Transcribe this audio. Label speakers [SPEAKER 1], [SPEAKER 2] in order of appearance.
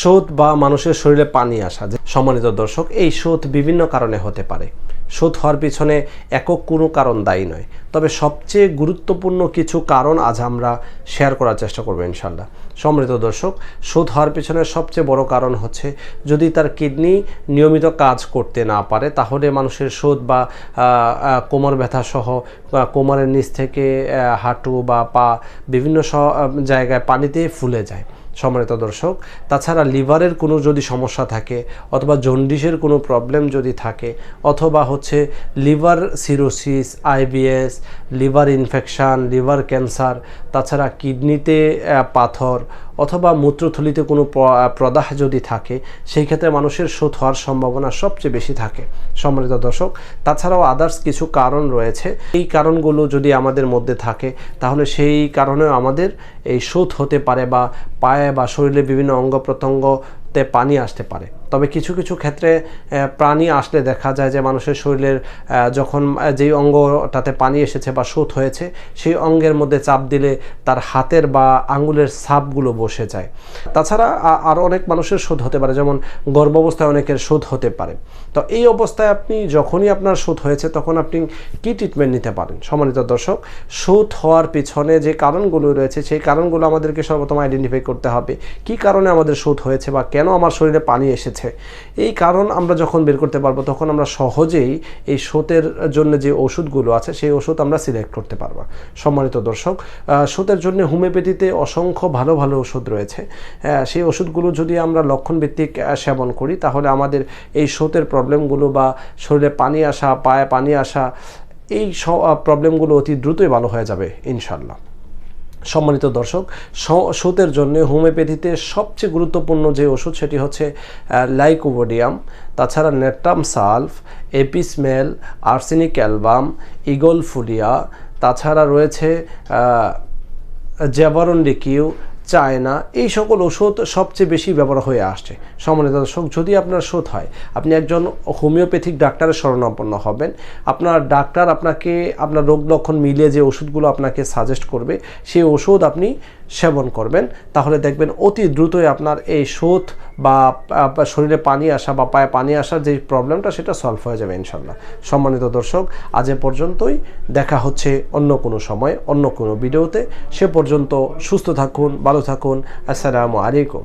[SPEAKER 1] শোধ বা মানুষের শরীরে পানি আসা, যে সম্মানিত দর্শক, এই শোধ বিভিন্ন কারণে হতে পারে। শোধ হওয়ার পিছনে একক কোনো কারণ দায়ী নয়। তবে সবচেয়ে গুরুত্বপূর্ণ কিছু কারণ আজ আমরা শেয়ার করার চেষ্টা করব ইনশাল্লাহ সম্মানিত দর্শক শোধ হওয়ার পিছনে সবচেয়ে বড় কারণ হচ্ছে, যদি তার কিডনি নিয়মিত কাজ করতে না পারে, তাহলে মানুষের শোধ বা কোমর ব্যথা সহ কোমরের নিচ থেকে হাঁটু বা পা বিভিন্ন জায়গায় পানিতে ফুলে যায়। সম্মানিত দর্শক, তাছাড়া লিভারের কোনো যদি সমস্যা থাকে অথবা জন্ডিসের কোনো প্রবলেম যদি থাকে অথবা হচ্ছে liver cirrhosis, IBS, liver infection, liver cancer, তাছাড়া কিডনিতে পাথর অথবা মূত্রথলিতে কোনো প্রদাহ যদি থাকে, সেই ক্ষেত্রে মানুষের শোধ হওয়ার সম্ভাবনা সবচেয়ে বেশি থাকে। সম্মানিত দর্শক, তাছাড়াও আদার্স কিছু কারণ রয়েছে। এই কারণগুলো যদি আমাদের মধ্যে থাকে, তাহলে সেই কারণেও আমাদের এই শোধ হতে পারে বা পায়ে বা শরীরে বিভিন্ন অঙ্গ প্রত্যঙ্গতে পানি আসতে পারে। তবে কিছু কিছু ক্ষেত্রে প্রাণী আসলে দেখা যায় যে মানুষের শরীরের যখন যেই অঙ্গটাতে পানি এসেছে বা শোধ হয়েছে, সেই অঙ্গের মধ্যে চাপ দিলে তার হাতের বা আঙ্গুলের সাপগুলো বসে যায়। তাছাড়া আরও অনেক মানুষের শোধ হতে পারে, যেমন গর্ভাবস্থায় অনেকের শোধ হতে পারে। তো এই অবস্থায় আপনি যখনই আপনার শোধ হয়েছে, তখন আপনি কি ট্রিটমেন্ট নিতে পারেন? সম্মানিত দর্শক শোধ হওয়ার পিছনে যে কারণগুলো রয়েছে, সেই কারণগুলো আমাদেরকে সর্বপ্রথম আইডেন্টিফাই করতে হবে। কি কারণে আমাদের শোধ হয়েছে বা কেন আমার শরীরে পানি এসেছে? এই কারণ আমরা যখন বের করতে পারব, তখন আমরা সহজেই এই শোতের জন্য যে ওষুধগুলো আছে, সেই ওষুধ আমরা সিলেক্ট করতে পারব। সম্মানিত দর্শক শোতের জন্য হোমিওপ্যাথিতে অসংখ্য ভালো ভালো ওষুধ রয়েছে। সেই ওষুধগুলো যদি আমরা লক্ষণভিত্তিক সেবন করি, তাহলে আমাদের এই শোতের প্রবলেমগুলো বা শরীরে পানি আসা, পায়ে পানি আসা, এই প্রবলেমগুলো অতি দ্রুতই ভালো হয়ে যাবে ইনশাল্লাহ সম্মানিত দর্শক, স- শোতের জন্য হোমিওপ্যাথিতে সবচেয়ে গুরুত্বপূর্ণ যে ওষুধ সেটি হচ্ছে লাইকোবোডিয়াম, তাছাড়া natrum sulph, apis, arsenic album, ইগলফুলিয়া, তাছাড়া রয়েছে জ্যাবারন ডিকিউ চায়না, এই সকল ওষুধ সবচেয়ে বেশি ব্যবহার হয়ে আসছে। সম্মানিত দর্শক, যদি আপনার শোধ হয়, আপনি একজন হোমিওপ্যাথিক ডাক্তারের শরণাপন্ন হবেন। আপনার ডাক্তার আপনাকে আপনার রোগ লক্ষণ মিলিয়ে যে ওষুধগুলো আপনাকে সাজেস্ট করবে, সেই ওষুধ আপনি সেবন করবেন। তাহলে দেখবেন অতি দ্রুতই আপনার এই শোধ বা শরীরে পানি আসা বা পায়ে পানি আসার যে প্রবলেমটা সেটা সলভ হয়ে যাবে ইনশাল্লাহ সম্মানিত দর্শক, আজ এ পর্যন্তই। দেখা হচ্ছে অন্য কোনো সময়, অন্য কোনো ভিডিওতে সে পর্যন্ত সুস্থ থাকুন, ভালো থাকুন। আসসালামু আলাইকুম।